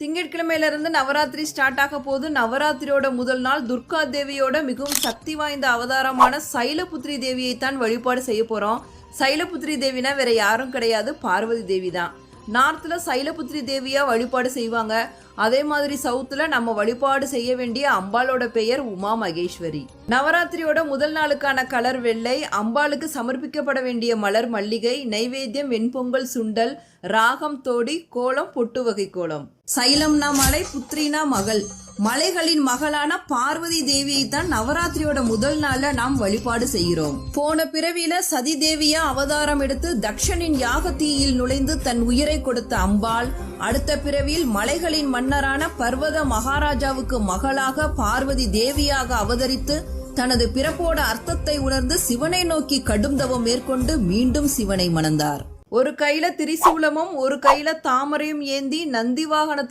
திங்கட்கிழமையிலிருந்து Navaratri start ஆக போது நவராத்திரியோட முதல் நாள் துர்கா தேவியோட மிகவும் சக்தி வாய்ந்த அவதாரமான சைலபுத்ரி தேவியை தான் வழிபாடு செய்ய போறோம். சைலபுத்ரி தேவினா வேற யாரும் கிடையாது. பார்வதி தேவி தான் நார்த்தில் சைலபுத்திரி தேவியாக வழிபாடு செய்வாங்க. அதே மாதிரி சவுத்தில் நம்ம வழிபாடு செய்ய வேண்டிய அம்பாளோட பெயர் உமா மகேஸ்வரி. நவராத்திரியோட முதல் நாளுக்கான கலர் வெள்ளை அம்பாளுக்கு சமர்ப்பிக்கப்பட வேண்டிய மலர் மல்லிகை நைவேத்தியம் வெண்பொங்கல் சுண்டல் ராகம் தோடி கோலம் பொட்டு வகை கோலம். சைலம்னா மலை புத்ரினா மகள். மலைகளின் மகளான பார்வதி தேவியை தான் நவராத்திரியோட முதல் நாள்ல நாம் வழிபாடு செய்கிறோம். போன பிறவியில சதி தேவியா அவதாரம் எடுத்து தக்ஷனின் யாக தீயில் நுழைந்து தன் உயிரை கொடுத்த அம்பாள் அடுத்த பிறவியில் மலைகளின் மன்னரான பர்வத மகாராஜாவுக்கு மகளாக பார்வதி தேவியாக அவதரித்து தனது பிறப்போட அர்த்தத்தை உணர்ந்து சிவனை நோக்கி கடும் தவம் மேற்கொண்டு மீண்டும் சிவனை மணந்தார். ஒரு கையில திரிசூலமும் ஒரு கையில தாமரையும் ஏந்தி நந்தி வாகனத்துல